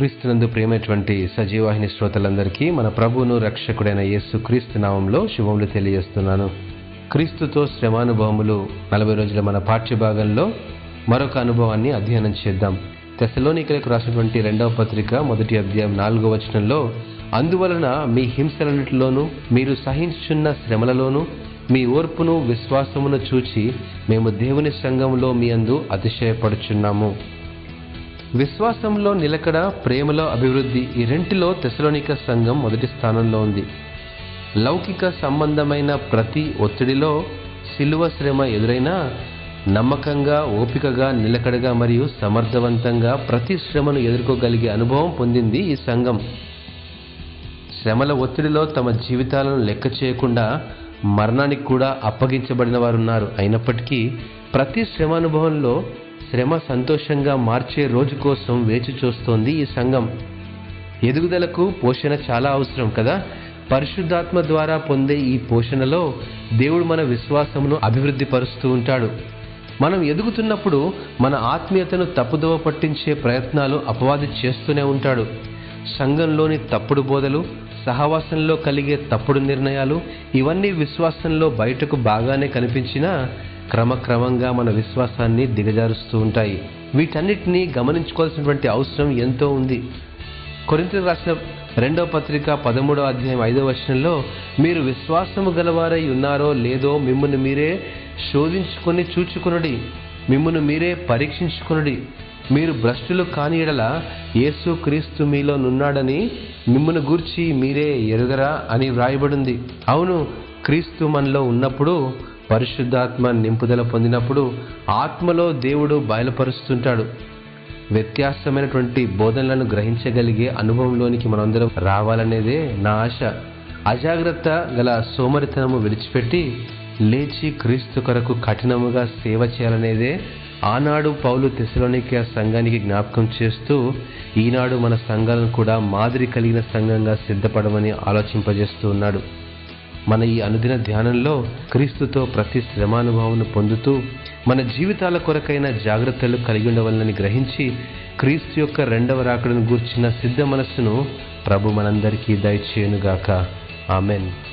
క్రీస్తునందు ప్రేమైనటువంటి సజీవాహిని శ్రోతలందరికీ మన ప్రభువును రక్షకుడైన యేసు క్రీస్తు నామంలో శుభములు తెలియజేస్తున్నాను. క్రీస్తుతో శ్రమానుభవములు నలభై రోజుల మన పాఠ్యభాగంలో మరొక అనుభవాన్ని అధ్యయనం చేద్దాం. తెసలోనికలకు రాసినటువంటి రెండవ పత్రిక మొదటి అధ్యాయం నాలుగో వచనంలో అందువలన మీ హింసలన్నిటిలోనూ మీరు సహించున్న శ్రమలలోనూ మీ ఓర్పును విశ్వాసమును చూచి మేము దేవుని సంఘంలో మీ అందు అతిశయపడుచున్నాము. విశ్వాసంలో నిలకడ ప్రేమలో అభివృద్ధి ఈ రెంటిలో తెసలోనిక సంఘం మొదటి స్థానంలో ఉంది. లౌకిక సంబంధమైన ప్రతి ఒత్తిడిలో శిలువ శ్రమ ఎదురైనా నమ్మకంగా ఓపికగా నిలకడగా మరియు సమర్థవంతంగా ప్రతి శ్రమను ఎదుర్కోగలిగే అనుభవం పొందింది ఈ సంఘం. శ్రమల ఒత్తిడిలో తమ జీవితాలను లెక్క చేయకుండా మరణానికి కూడా అప్పగించబడిన వారు ఉన్నారు అయినప్పటికీ ప్రతి శ్రమ అనుభవంలో శ్రమ సంతోషంగా మార్చే రోజు కోసం వేచి చూస్తోంది ఈ సంఘం. ఎదుగుదలకు పోషణ చాలా అవసరం కదా? పరిశుద్ధాత్మ ద్వారా పొందే ఈ పోషణలో దేవుడు మన విశ్వాసమును అభివృద్ధి పరుస్తూ ఉంటాడు. మనం ఎదుగుతున్నప్పుడు మన ఆత్మీయతను తప్పుదోవ పట్టించే ప్రయత్నాలు అపవాది చేస్తూనే ఉంటాడు. సంఘంలోని తప్పుడు బోధలు సహవాసంలో కలిగే తప్పుడు నిర్ణయాలు ఇవన్నీ విశ్వాసంలో బయటకు బాగానే కనిపించినా క్రమక్రమంగా మన విశ్వాసాన్ని దిగజారుస్తూ ఉంటాయి. వీటన్నిటినీ గమనించుకోవాల్సినటువంటి అవసరం ఎంతో ఉంది. కొరింతలు రాసిన రెండవ పత్రిక పదమూడవ అధ్యాయం ఐదవ వర్షంలో మీరు విశ్వాసము గలవారై ఉన్నారో లేదో మిమ్మల్ని మీరే శోధించుకొని చూచుకొనుడి. మిమ్మల్ని మీరే పరీక్షించుకొనుడి. మీరు భ్రష్టులు కాని ఎడల యేసు క్రీస్తు మీలో నున్నాడని మిమ్మల్ని గూర్చి మీరే ఎరుగరా అని వ్రాయబడింది. అవును క్రీస్తు మనలో ఉన్నప్పుడు పరిశుద్ధాత్మ నింపుదల పొందినప్పుడు ఆత్మలో దేవుడు బయలుపరుస్తుంటాడు. వ్యత్యాసమైనటువంటి బోధనలను గ్రహించగలిగే అనుభవంలోనికి మనందరం రావాలనేదే నా ఆశ. అజాగ్రత్త గల సోమరితనము విడిచిపెట్టి లేచి క్రీస్తు కొరకు కఠినముగా సేవ చేయాలనేదే ఆనాడు పౌలు తెసలోనిక సంఘానికి జ్ఞాపకం చేస్తూ ఈనాడు మన సంఘాలను కూడా మాదిరి కలిగిన సంఘంగా సిద్ధపడమని ఆలోచింపజేస్తూ ఉన్నాడు. మన ఈ అనుదిన ధ్యానంలో క్రీస్తుతో ప్రతి శ్రమానుభవం పొందుతూ మన జీవితాల కొరకైన జాగ్రత్తలు కలిగి ఉండవలనని గ్రహించి క్రీస్తు యొక్క రెండవ రాకడను గూర్చిన సిద్ధ మనస్సును ప్రభు మనందరికీ దయచేయునుగాక. ఆమెన్.